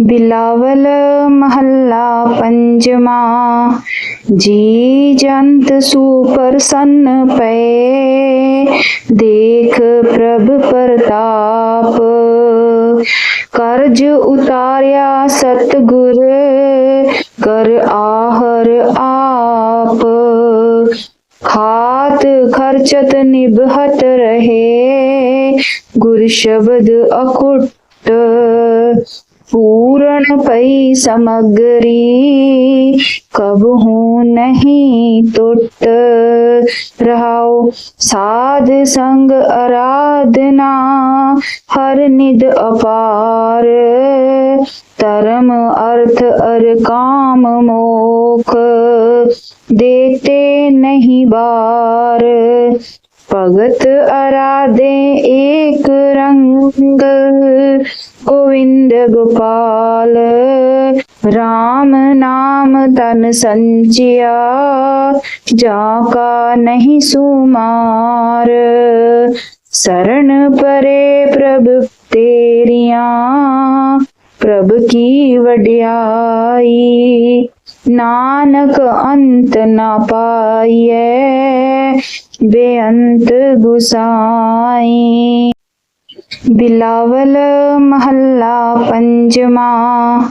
ਬਿਲਾਵਲ ਮਹੱਲਾ ਪੰਜਵਾਂ, ਜੀ ਜੰਤ ਸੁਪਰਸੰਨ ਪਏ, ਦੇਖ ਪ੍ਰਭ ਪ੍ਰਤਾਪ। ਕਰਜ ਉਤਾਰਿਆ ਸਤਗੁਰ, ਕਰ ਆਹਰ ਆਪ। ਖਾਤ ਖਰਚਤ ਨਿਭਤ ਰਹੇ, ਗੁਰ ਸ਼ਬਦ ਅਕੁੱਟ ਪੂਰਨ ਪਈ ਸਮਗਰੀ ਕਬਹੂ ਨਹੀਂ ਟੁੱਟ ਰਹਾਉ। ਸਾਧ ਸੰਗ ਅਰਾਧਨਾ ਹਰ ਨਿਦ ਅਪਾਰ। ਧਰਮ ਅਰਥ ਅਰ ਕਾਮ ਮੋਖ, ਦੇਤੇ ਨਹੀਂ ਬਾਰ। ਭਗਤ ਅਰਾਧੇ ਏਕ ਰੰਗ ਗੋविंद ਗੋਪਾਲ RAM ਨਾਮ ਤਨ ਸੰਚਿਆ, ਜਾ ਕਾ ਨਹੀਂ ਸੁਮਾਰ। ਸਰਣ ਪਰੇ ਪ੍ਰਭ ਤੇਰੀਆਂ, ਪ੍ਰਭ ਕੀ ਵਡਿਆਈ। ਨਾਨਕ ਅੰਤ ਨਾ ਪਾਈਐ, ਬੇਅੰਤ ਗੁਸਾਈ। ਬਿਲਾਵਲ ਮਹੱਲਾ ਪੰਜਵਾਂ,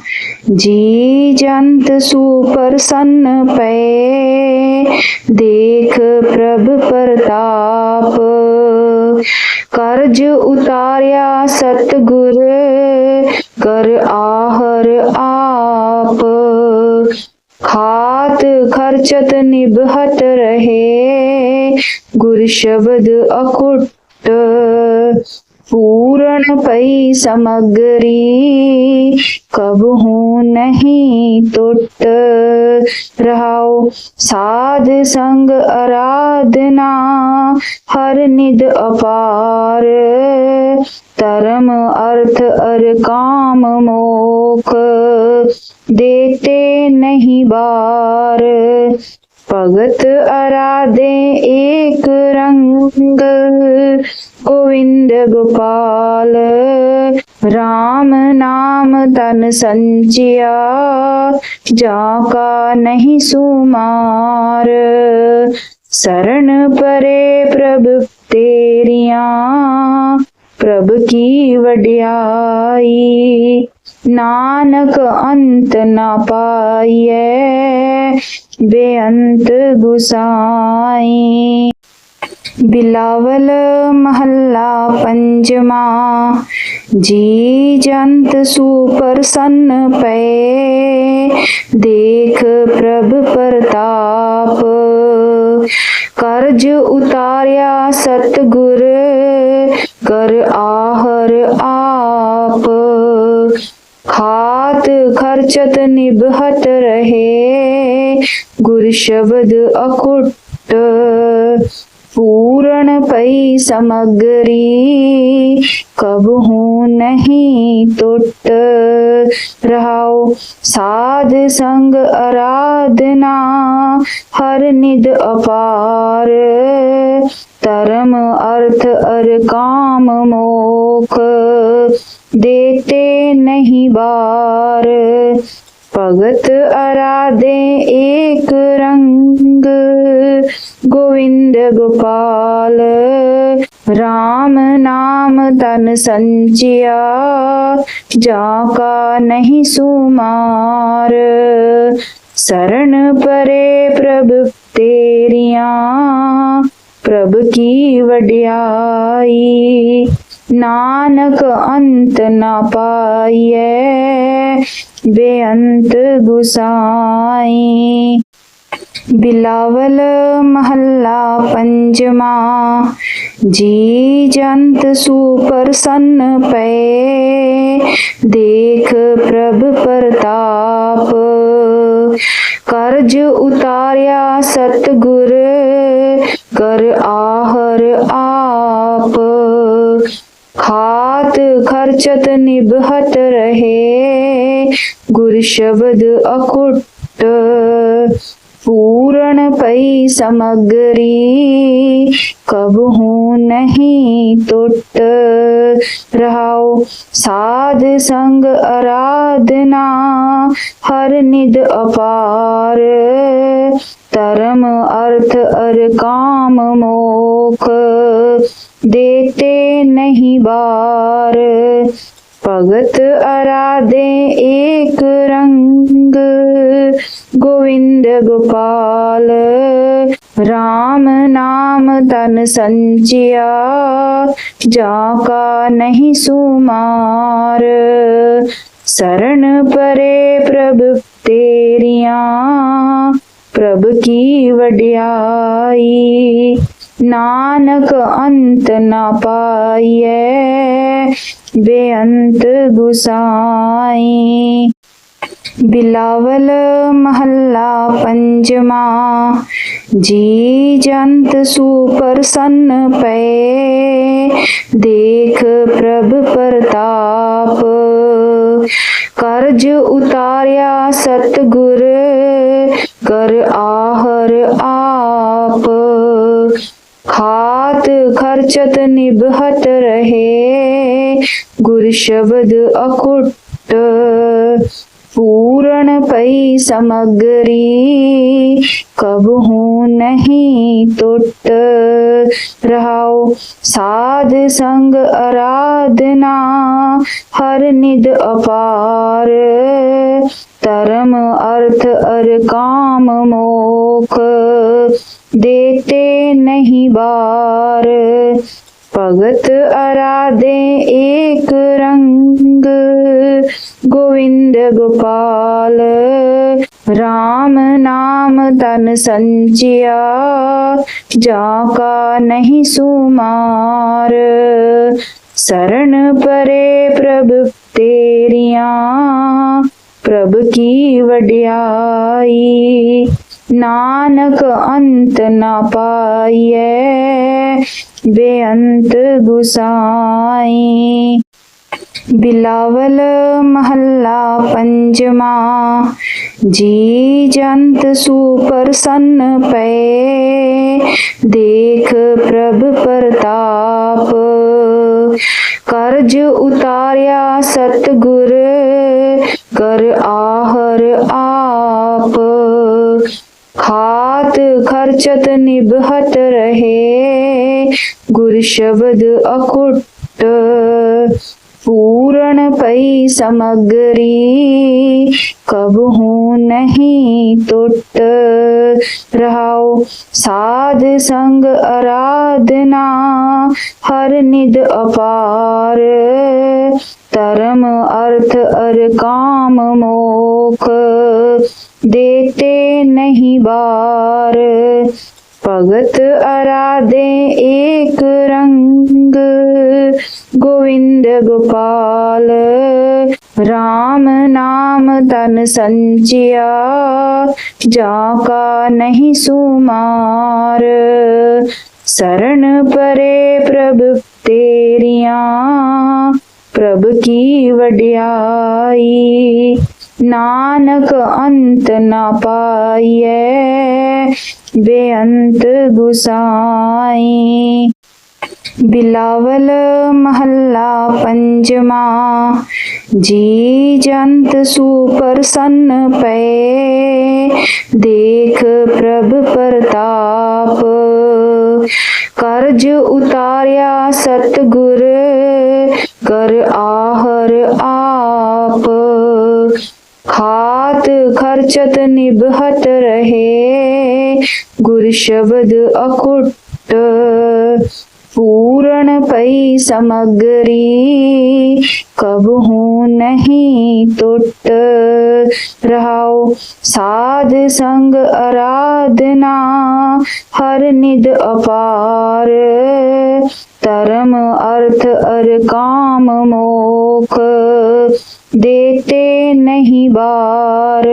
ਜੀ ਜੰਤ ਸੁਪਰਸੰਨ ਪਏ, ਦੇਖ ਪ੍ਰਭ ਪ੍ਰਤਾਪ। ਕਰਜ ਉਤਾਰਿਆ ਸਤਗੁਰ, ਕਰ ਆਹਰ ਆਪ। ਖਾਤ ਖਰਚਤ ਨਿਭਤ ਰਹੇ, ਗੁਰ ਸ਼ਬਦ ਅਕੁੱਟ ਪੂਰਨ ਪਈ ਸਮਗਰੀ ਕਬਹੂ ਨਹੀਂ ਟੁੱਟ ਰਹਾਉ। ਸਾਧ ਸੰਗ ਅਰਾਧਨਾ ਹਰ ਨਿਦ ਅਪਾਰ। ਧਰਮ ਅਰਥ ਅਰ ਕਾਮ ਮੋਖ, ਦੇਤੇ ਨਹੀਂ ਬਾਰ। ਭਗਤ ਅਰਾਧੇ ਏਕ ਰੰਗ ਗੋविंद ਗੋਪਾਲ RAM ਨਾਮ ਤਨ ਸੰਚਿਆ, ਜਾ ਕਾ ਨਹੀਂ ਸੁਮਾਰ। ਸਰਣ ਪਰੇ ਪ੍ਰਭ ਤੇਰੀਆਂ, ਪ੍ਰਭ ਕੀ ਵਡਿਆਈ। ਨਾਨਕ ਅੰਤ ਨਾ ਪਾਈਐ, ਬੇਅੰਤ ਗੁਸਾਈ। ਬਿਲਾਵਲ ਮਹੱਲਾ ਪੰਜਵਾਂ, ਜੀ ਜੰਤ ਸੁਪਰਸੰਨ ਪਏ, ਦੇਖ ਪ੍ਰਭ ਪ੍ਰਤਾਪ। ਕਰਜ ਉਤਾਰਿਆ ਸਤਗੁਰ, ਕਰ ਆਹਰ ਆਪ। ਖਾਤ ਖਰਚਤ ਨਿਭਤ ਰਹੇ, ਗੁਰ ਸ਼ਬਦ ਅਕੁੱਟ। ਪੂਰਨ ਪਈ ਸਮਗਰੀ, ਕਬਹੂ ਨਹੀਂ ਟੁੱਟ ਰਹਾਉ। ਸਾਧ ਸੰਗ ਅਰਾਧਨਾ ਹਰ ਨਿਦ ਅਪਾਰ। ਧਰਮ ਅਰਥ ਅਰ ਕਾਮ ਮੋਖ, ਦੇਤੇ ਨਹੀਂ ਬਾਰ। ਭਗਤ ਅਰਾਧੇ ਏਕ ਰੰਗ, ਗੋਵਿੰਦ ਗੋਪਾਲ। RAM ਨਾਮ ਤਨ ਸੰਚਿਆ, ਜਾ ਕਾ ਨਹੀਂ ਸੁਮਾਰ। ਸਰਣ ਪਰੇ ਪ੍ਰਭ ਤੇਰੀਆਂ, ਪ੍ਰਭ ਕੀ ਵਡਿਆਈ। ਨਾਨਕ ਅੰਤ ਨਾ ਪਾਈਐ ਬੇਅੰਤ ਗੁਸਾਈ ਬਿਲਾਵਲ ਮਹੱਲਾ ਪੰਜਵਾਂ ਜੀ ਜੰਤ ਸੁਪਰਸੰਨ ਪਏ ਦੇਖ ਪ੍ਰਭ ਪ੍ਰਤਾਪ ਕਰਜ ਉਤਾਰਿਆ ਸਤਗੁਰ ਕਰ ਆਹਰ ਆਪ ਖਾਤ ਖਰਚਤ ਨਿਭਤ ਰਹੇ ਗੁਰ ਸ਼ਬਦ ਅਕੁੱਟ ਪੂਰਨ ਪਈ ਸਮਗਰੀ, ਕਬਹੂ ਨਹੀਂ ਟੁੱਟ। ਰਹਾਉ ਸਾਧ ਸੰਗ ਅਰਾਧਨਾ, ਹਰ ਨਿਦ ਅਪਾਰ। ਧਰਮ ਅਰਥ ਅਰ ਕਾਮ ਮੋਖ, ਦੇਤੇ ਨਹੀਂ ਬਾਰ। ਭਗਤ ਅਰਾਦੇ ਏਕ ਰੰਗ, ਗੋਵਿੰਦ ਗੋਪਾਲ। RAM ਨਾਮ ਤਨ ਸੰਚਿਆ, ਜਾ ਕਾ ਨਹੀਂ ਸੁਮਾਰ। ਸਰਣ ਪਰੇ ਪ੍ਰਭ ਤੇਰੀਆਂ, ਪ੍ਰਭ ਕੀ ਵਡਿਆਈ। ਨਾਨਕ ਅੰਤ ਨਾ ਪਾਈਐ, ਬੇਅੰਤ ਗੁਸਾਈ। ਬਿਲਾਵਲ ਮਹੱਲਾ ਪੰਜਵਾ, ਜੀ ਜੰਤ ਸੁਪਰਸੰਨ ਪਏ, ਦੇਖ ਪ੍ਰਭ ਪ੍ਰਤਾਪ। ਕਰਜ ਉਤਾ ਉਚਤ ਨਿਭਤ ਰਹੇ, ਗੁਰ ਸ਼ਬਦ ਅਕੁੱਟ ਪੂਰਨ ਪਈ ਸਮਗਰੀ ਕਬਹੂ ਨਹੀਂ ਟੁੱਟ। ਰਹਾਉ ਸਾਧ ਸੰਗ ਅਰਾਧਨਾ, ਹਰ ਨਿਦ ਅਪਾਰ। ਧਰਮ ਅਰਥ ਅਰ ਕਾਮ ਮੋਖ नहीं बार भगत आराधे एक रंग गोविंद गोपाल राम नाम तन संचिया जाका नहीं सुमार शरण परे प्रभु तेरिया प्रभ की वड्याई ਨਾਨਕ ਅੰਤ ਨਾ ਪਾਈਐ, ਬੇਅੰਤ ਗੁਸਾਈ। ਬਿਲਾਵਲ ਮਹੱਲਾ ਪੰਜਵਾ, ਜੀ ਜੰਤ ਸੁਪਰਸੰਨ ਪਏ, ਦੇਖ ਪ੍ਰਭ ਪ੍ਰਤਾਪ। ਕਰਜ ਉਤਾਰਿਆ ਸਤਗੁਰ, ਕਰ ਆਹਰ ਉਚਤ ਨਿਭਤ ਰਹੇ, ਗੁਰ ਸ਼ਬਦ ਅਕੁੱਟ ਪੂਰਨ ਪਈ ਸਮਗਰੀ ਕਬਹੂ ਨਹੀਂ ਟੁੱਟ। ਰਹਾਉ ਸਾਧ ਸੰਗ ਅਰਾਧਨਾ, ਹਰ ਨਿਦ ਅਪਾਰ। ਧਰਮ ਅਰਥ ਅਰ ਕਾਮ ਮੋਖ देते नहीं बार भगत आराधे एक रंग गोविंद गोपाल राम नाम तन संचिया जाका नहीं सुमार शरण परे प्रभु तेरिया प्रभ की वड्याई ਨਾਨਕ ਅੰਤ ਨਾ ਪਾਈਐ, ਬੇਅੰਤ ਗੁਸਾਈ। ਬਿਲਾਵਲ ਮਹੱਲਾ ਪੰਜਵਾ ਜੀ ਜੰਤ ਸੁਪਰਸੰਨ ਪਏ। ਦੇਖ ਪ੍ਰਭ ਪ੍ਰਤਾਪ, ਕਰਜ ਉਤਾਰਿਆ ਸਤਗੁਰ, ਕਰ ਆਹਰ ਉਚਤ ਨਿਭਤ ਰਹੇ, ਗੁਰ ਸ਼ਬਦ ਅਕੁੱਟ ਪੂਰਨ ਪਈ ਸਮਗਰੀ ਕਬਹੂ ਨਹੀਂ ਟੁੱਟ। ਰਹਾਉ ਸਾਧ ਸੰਗ ਅਰਾਧਨਾ, ਹਰ ਨਿਦ ਅਪਾਰ। धर्म अर्थ अर काम मोख देते नहीं बार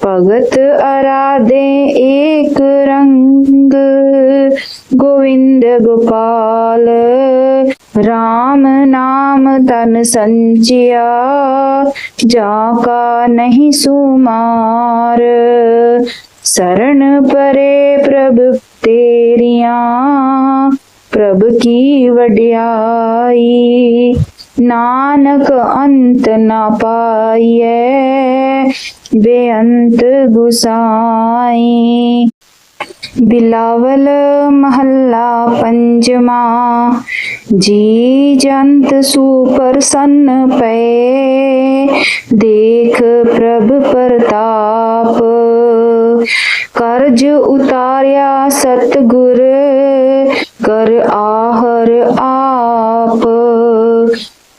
भगत आराधे एक रंग गोविंद गोपाल राम नाम तन संचिया जाका नहीं सुमार शरण परे प्रभ तेरिया ਪ੍ਰਭ ਕੀ ਵਡਿਆਈ, ਨਾਨਕ ਅੰਤ ਨਾ ਪਾਈਐ, ਬੇਅੰਤ ਗੁਸਾਈ। ਬਿਲਾਵਲ ਮਹੱਲਾ ਪੰਜਵਾ, ਜੀ ਜੰਤ ਸੁਪਰਸੰਨ ਪਏ, ਦੇਖ ਪ੍ਰਭ ਪ੍ਰਤਾਪ। ਕਰਜ ਉਤਾਰਿਆ ਸਤਗੁਰ ਆਹਰ ਆਪ।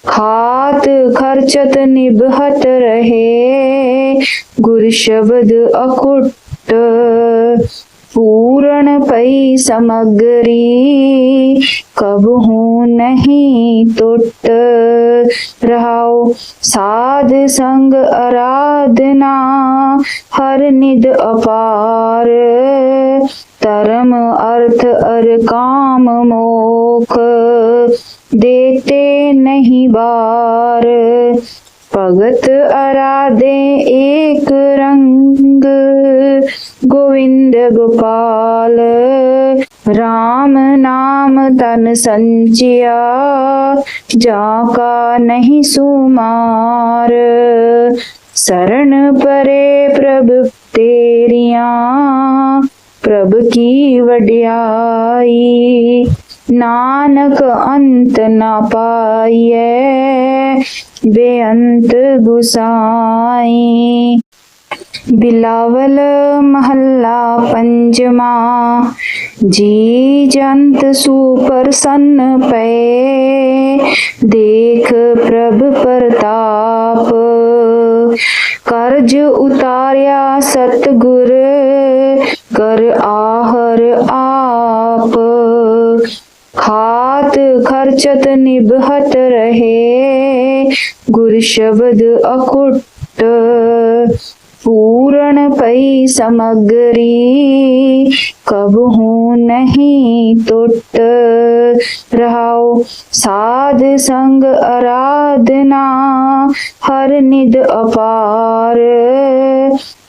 ਖਾਤ ਖਰਚਤ ਨਿਭਤ ਰਹੇ। ਗੁਰ ਸ਼ਬਦ ਅਕੁੱਟ। ਪੂਰਨ ਪਈ ਸਮਗਰੀ। ਕਬਹੂ ਨਹੀਂ ਟੁੱਟ। ਰਹਾਉ ਸਾਧ ਸੰਗ ਅਰਾਧਨਾ। ਹਰ ਨਿਦ ਅਪਾਰ। ਧਰਮ, ਅਰਥ ਅਰ ਕਾਮ ਮੋਖ। ਦੇਤੇ ਨਹੀਂ ਬਾਰ ਭਗਤ ਅਰਾਦੇ ਏਕ ਰੰਗ। ਗੋਵਿੰਦ ਗੋਪਾਲ। RAM ਨਾਮ ਤਨ ਸੰਚਿਆ। ਜਾ ਕਾ ਨਹੀਂ ਸੁਮਾਰ। ਸਰਣ ਪਰੇ ਪ੍ਰਭ ਤੇਰੀਆਂ। ਪ੍ਰਭ ਕੀ ਵਡਿਆਈ, ਨਾਨਕ ਅੰਤ ਨਾ ਪਾਈਐ, ਬੇਅੰਤ ਗੁਸਾਈ। ਬਿਲਾਵਲ ਮਹੱਲਾ ਪੰਜਵਾ, ਜੀ ਜੰਤ ਸੁਪਰਸੰਨ ਪਏ, ਦੇਖ ਪ੍ਰਭ ਪ੍ਰਤਾਪ। ਕਰਜ ਉਤਾਰਿਆ ਸਤਗੁਰ ਕਰ ਆਹਰ ਆਪ। ਖਾਤ ਖਰਚਤ ਨਿਭਤ ਰਹੇ, ਗੁਰ ਸ਼ਬਦ ਅਕੁੱਟ। ਪੂਰਨ ਪਈ ਸਮਗਰੀ ਕਬਹੂ ਨਹੀਂ ਟੁੱਟ। ਰਹਾਉ ਸਾਧ ਸੰਗ ਅਰਾਧਨਾ, ਹਰ ਨਿਦ ਅਪਾਰ।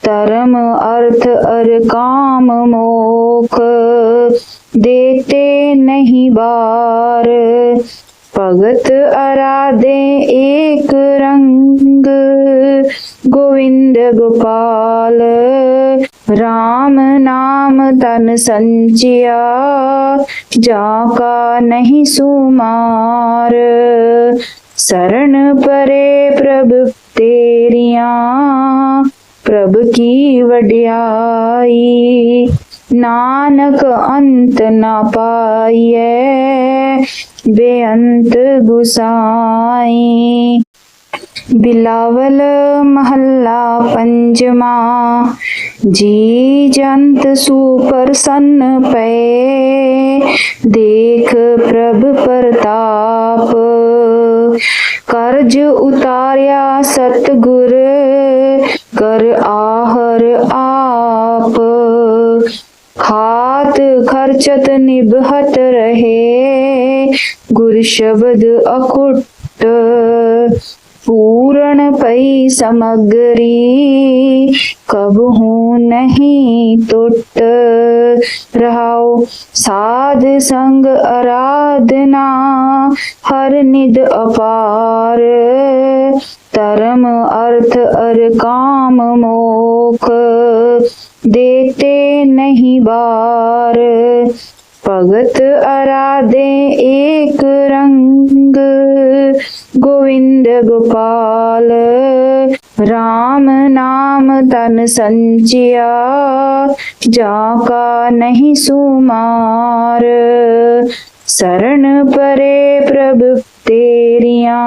धर्म अर्थ अर काम मोख देते नहीं बार भगत आराधे एक रंग गोविंद गोपाल राम नाम तन संचिया जाका नहीं सुमार शरण परे प्रभ तेरिया ਪ੍ਰਭ ਕੀ ਵਡਿਆਈ? ਨਾਨਕ ਅੰਤ ਨਾ ਪਾਈਐ, ਬੇਅੰਤ ਗੁਸਾਈ। ਬਿਲਾਵਲ ਮਹੱਲਾ ਪੰਜਵਾ, ਜੀ ਜੰਤ ਸੁਪਰਸੰਨ ਪਏ। ਦੇਖ ਪ੍ਰਭ ਪ੍ਰਤਾਪ, ਕਰਜ ਉਤਾਰਿਆ ਸਤਗੁਰ ਕਰ ਆਹਰ ਆਪ। ਖਾਤ ਖਰਚਤ ਨਿਭਤ ਰਹੇ, ਗੁਰ ਸ਼ਬਦ ਅਕੁੱਟ। ਪੂਰਨ ਪਈ ਸਮਗਰੀ ਕਬਹੂ ਨਹੀਂ ਟੁੱਟ। ਰਹਾਉ ਸਾਧ ਸੰਗ ਅਰਾਧਨਾ, ਹਰ ਨਿਦ ਅਪਾਰ। धर्म अर्थ अर काम मोख देते नहीं बार भगत आराधे एक रंग गोविंद गोपाल राम नाम तन संचिया जाका नहीं सुमार शरण परे प्रभ तेरिया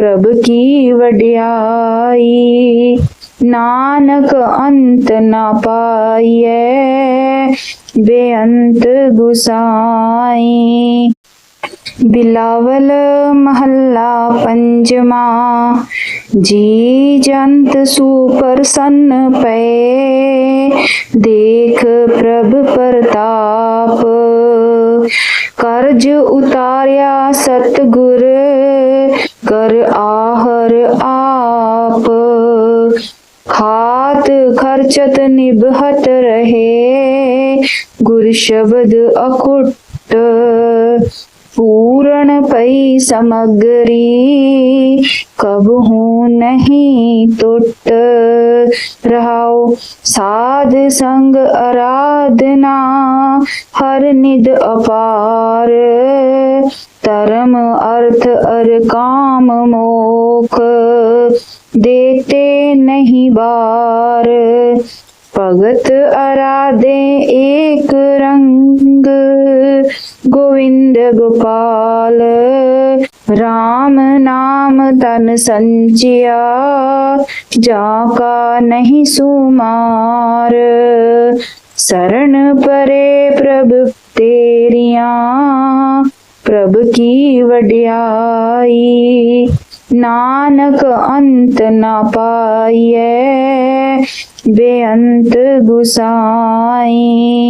ਪ੍ਰਭ ਕੀ ਵਡਿਆਈ? ਨਾਨਕ ਅੰਤ ਨਾ ਪਾਈਐ, ਬੇਅੰਤ ਗੁਸਾਈ। ਬਿਲਾਵਲ ਮਹੱਲਾ ਪੰਜਵਾ, ਜੀ ਜੰਤ ਸੁਪਰਸੰਨ ਪਏ। ਦੇਖ ਪ੍ਰਭ ਪ੍ਰਤਾਪ, ਕਰਜ ਉਤਾਰਿਆ ਸਤਗੁਰ ਕਰ ਆਹਰ ਆਪ। ਖਾਤ ਜਾਤ ਖਰਚਤ ਨਿਭਤ ਰਹੇ, ਗੁਰ ਸ਼ਬਦ ਅਕੁੱਟ। ਪੂਰਨ ਪਈ ਸਮਗਰੀ ਕਬਹੂ ਨਹੀਂ ਟੁੱਟ। ਰਹਾਉ ਸਾਧ ਸੰਗ ਅਰਾਧਨਾ, ਹਰ ਨਿਦ ਅਪਾਰ। ਧਰਮ, ਅਰਥ ਅਰ ਕਾਮ ਮੋਖ। ਦੇਤੇ ਨਹੀਂ ਬਾਰ ਭਗਤ ਅਰਾਧੇ ਏਕ ਰੰਗ। ਗੋਵਿੰਦ ਗੋਪਾਲ। RAM ਨਾਮ ਤਨ ਸੰਚਿਆ। ਜਾ ਕਾ ਨਹੀਂ ਸੁਮਾਰ। ਸਰਣ ਪਰੇ ਪ੍ਰਭ ਤੇਰੀਆਂ। ਪ੍ਰਭ ਕੀ ਵਡਿਆਈ? ਨਾਨਕ ਅੰਤ ਨਾ ਪਾਈਐ ਬੇਅੰਤ ਗੁਸਾਈ।